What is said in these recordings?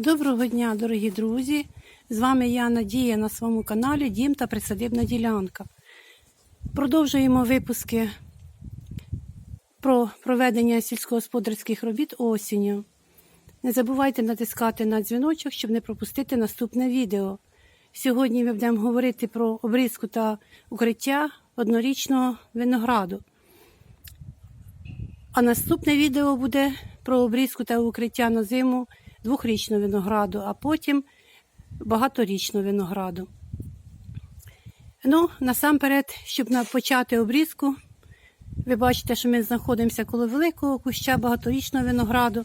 Доброго дня, дорогі друзі! З вами я Надія на своєму каналі Дім та Присадибна ділянка. Продовжуємо випуски про проведення сільськогосподарських робіт осінню. Не забувайте натискати на дзвіночок, щоб не пропустити наступне відео. Сьогодні ми будемо говорити про обрізку та укриття однорічного винограду. А наступне відео буде про обрізку та укриття на зиму двохрічного винограду, а потім багаторічного винограду. Ну, насамперед, щоб почати обрізку, ви бачите, що ми знаходимося коло великого куща багаторічного винограду.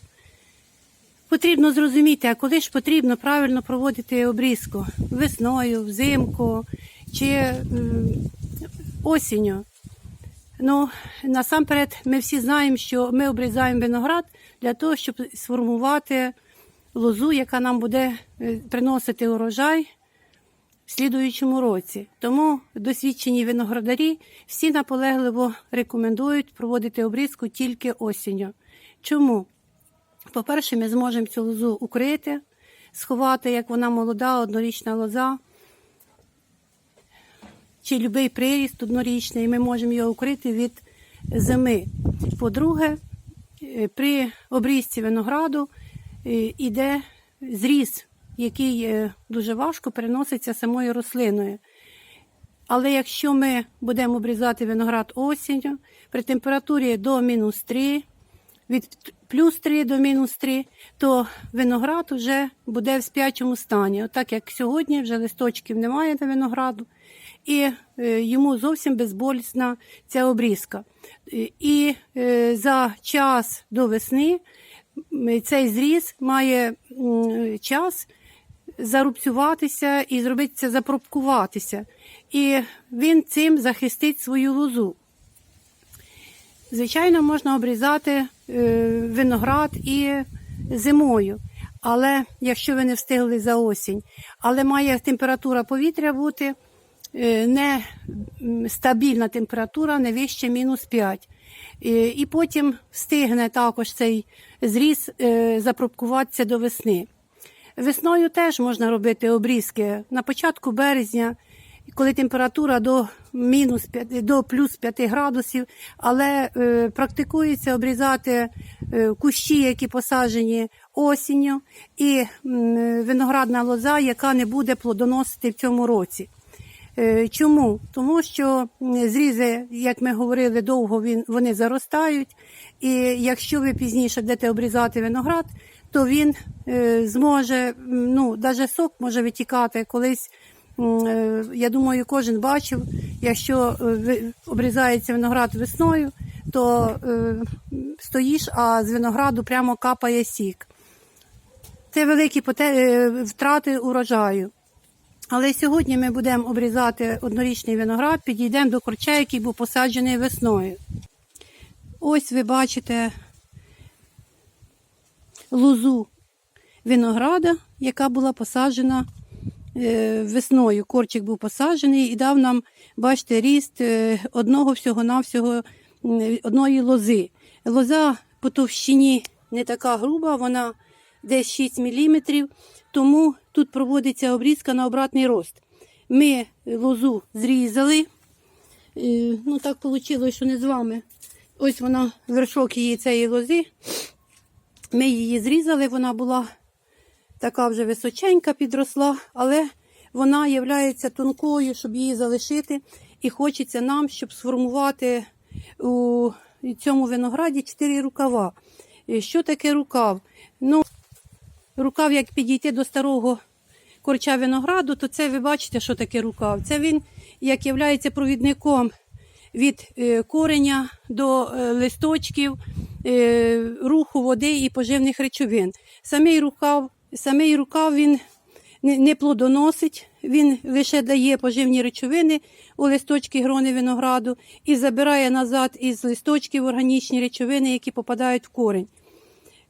Потрібно зрозуміти, а коли ж потрібно правильно проводити обрізку весною, взимку чи осінню. Ну, насамперед, ми всі знаємо, що ми обрізаємо виноград для того, щоб сформувати лозу, яка нам буде е, приносити урожай в слідуючому році. Тому досвідчені виноградарі всі наполегливо рекомендують проводити обрізку тільки осінню. Чому? По-перше, ми зможемо цю лозу укрити, сховати, як вона молода, однорічна лоза чи будь-який приріст однорічний, ми можемо його укрити від зими. По-друге, е, при обрізці винограду іде зріз, який е, дуже важко переноситься самою рослиною. Але якщо ми будемо обрізати виноград осінню при температурі до мінус 3, від плюс 3 до мінус 3, то виноград вже буде в спячому стані. Отак як сьогодні вже листочків немає на винограду, і е, йому зовсім безболісна ця обрізка. Е, І е, за час до весни цей зріз має час зарубцюватися і зробитися, запробкуватися. І він цим захистить свою лозу. Звичайно, можна обрізати е, виноград і зимою, але якщо ви не встигли за осінь, але має температура повітря бути е, не стабільна температура, не вище мінус 5. І, і потім встигне також цей зріз е, запробкуватися до весни. Весною теж можна робити обрізки на початку березня, коли температура до мінус 5, до плюс 5 градусів, але е, практикується обрізати е, кущі, які посаджені осінню, і виноградна лоза, яка не буде плодоносити в цьому році. Е, Чому? Тому що зрізи, як ми говорили, довго він, вони заростають, і якщо ви пізніше будете обрізати виноград, то він е, зможе, ну, навіть сок може витікати колись. е, Я думаю, кожен бачив, якщо обрізається виноград весною, то стоїш, а з винограду прямо капає сік. Це великі втрати урожаю. Але сьогодні ми будемо обрізати однорічний виноград, підійдемо до корча, який був посаджений весною. Ось ви бачите лозу винограда, яка була посаджена е, весною. Корчик був посаджений і дав нам, бачите, ріст е, одного всього-навсього одної лози. Лоза по товщині не така груба, вона десь 6 мм, тому тут проводиться обрізка на обратний рост. Ми лозу зрізали. Е, Ну, так вийшло, що не з вами. Ось вона, вершок її цієї лози. Ми її зрізали, вона була така вже височенька, підросла, але вона є тонкою, щоб її залишити. І хочеться нам, щоб сформувати у цьому винограді чотири рукава. Е, Що таке рукав? Ну, рукав, як підійти до старого корча винограду, то це ви бачите, що таке рукав. Це він як є провідником від е, кореня до е, листочків, е, руху води і поживних речовин. Самий рукав, самий рукав він не, плодоносить, він лише дає поживні речовини у листочки грони винограду і забирає назад із листочків органічні речовини, які попадають в корень.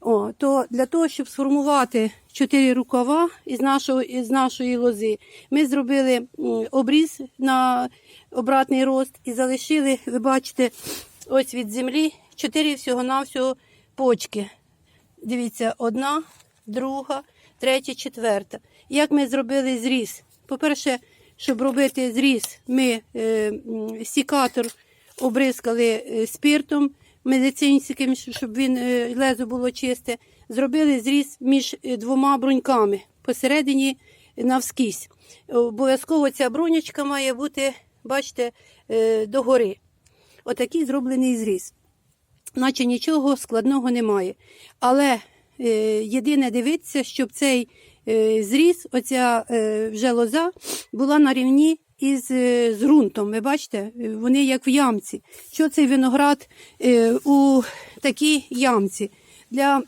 О, то для того, щоб сформувати чотири рукава із, нашого, із нашої лози, ми зробили обріз на обратний рост і залишили, ви бачите, ось від землі чотири всього-навсього почки. Дивіться, одна, друга, третя, четверта. Як ми зробили зріз? По-перше, щоб робити зріз, ми е, сікатор обризкали е, спиртом медицинським, щоб він е, лезо було чисте. Зробили зріз між е, двома бруньками посередині навскізь. Обов'язково ця брунячка має бути, бачите, е, догори. Отакий зроблений зріз. Наче нічого складного немає. Але єдине дивитися, щоб цей зріз, оця вже лоза, була на рівні із е, з ґрунтом. Ви бачите, е, вони як в ямці. Що цей виноград е, у такій ямці? Для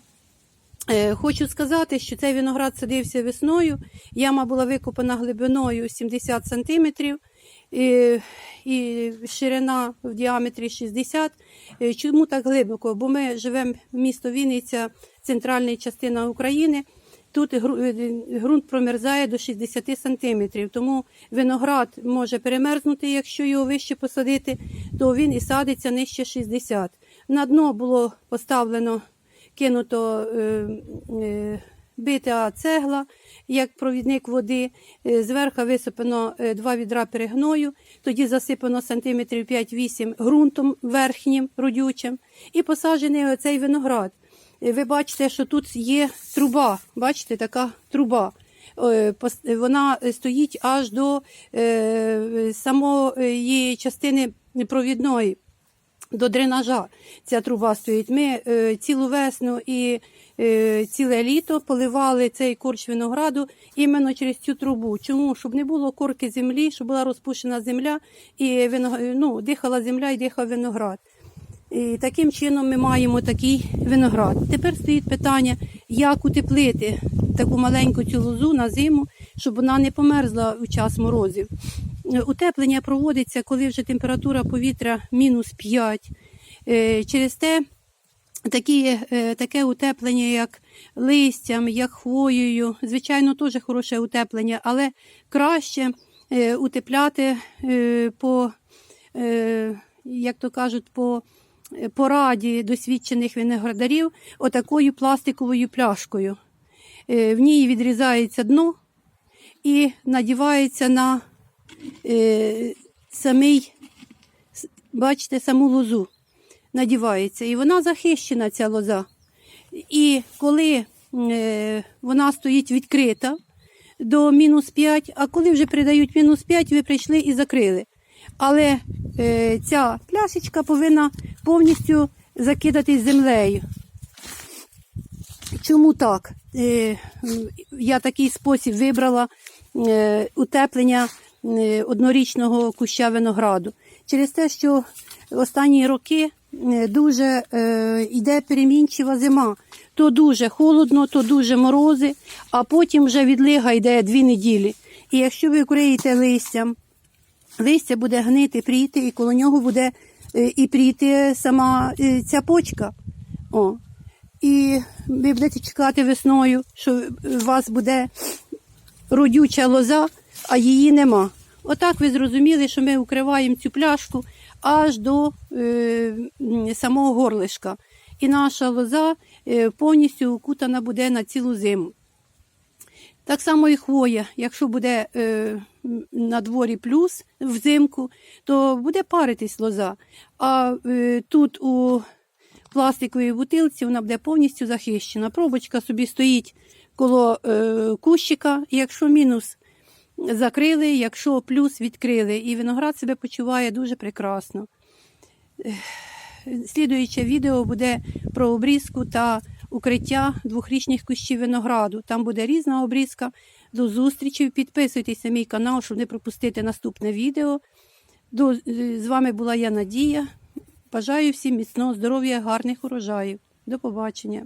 Хочу сказати, що цей виноград садився весною. Яма була викопана глибиною 70 см і, і ширина в діаметрі 60 Е, Чому так глибоко? Бо ми живемо в місто Вінниця, центральна частина України. Тут е, ґрунт промерзає до 60 см, тому виноград може перемерзнути, якщо його вище посадити, то він і садиться нижче 60. На дно було поставлено кинуто е, е, бита цегла, як провідник води, е, зверху висипано е, два відра перегною, тоді засипано сантиметрів 5-8 ґрунтом верхнім, родючим, і посаджений оцей виноград. Е, Ви бачите, що тут є труба, бачите, така труба. Е, Вона стоїть аж до е, самої частини провідної до дренажа ця труба стоїть. Ми цілу весну і ціле літо поливали цей корч винограду іменно через цю трубу. Чому? Щоб не було корки землі, щоб була розпущена земля і ну, дихала земля і дихав виноград. І таким чином ми маємо такий виноград. Тепер стоїть питання, як утеплити таку маленьку цю лозу на зиму, щоб вона не померзла у час морозів. Е, Утеплення проводиться, коли вже температура повітря мінус 5. Е, Через те такі, е, таке утеплення, як листям, як хвоєю, звичайно, теж хороше утеплення, але краще утепляти по, як то кажуть, по пораді досвідчених виноградарів отакою пластиковою пляшкою. Е, В ній відрізається дно і надівається на е, самий, бачите, саму лозу надівається. І вона захищена, ця лоза. І коли е, вона стоїть відкрита до мінус 5, а коли вже придають мінус 5, ви прийшли і закрили. Але е, ця пляшечка повинна повністю закидатись землею. Чому так? Е, я такий спосіб вибрала е, утеплення е, однорічного куща винограду. Через те, що останні роки е, дуже е, йде перемінчива зима. То дуже холодно, то дуже морози, а потім вже відлига йде дві неділі. І якщо ви вкриєте листям, листя буде гнити, пріти, і коло нього буде е, і пріти сама е, ця почка. О. І ви будете чекати весною, що у вас буде родюча лоза, а її нема. Отак ви зрозуміли, що ми укриваємо цю пляшку аж до е, самого горлишка. І наша лоза е, повністю укутана буде на цілу зиму. Так само і хвоя. Якщо буде е, на дворі плюс взимку, то буде паритись лоза. А е, тут у пластиковій бутилці вона буде повністю захищена. Пробочка собі стоїть коло е, кущика. І якщо мінус закрили, якщо плюс відкрили, і виноград себе почуває дуже прекрасно. Слідуюче відео буде про обрізку та укриття двохрічних кущів винограду. Там буде різна обрізка. До зустрічі. Підписуйтесь на мій канал, щоб не пропустити наступне відео. До, е, з вами була я Надія. Бажаю всім міцного здоров'я, гарних урожаїв. До побачення.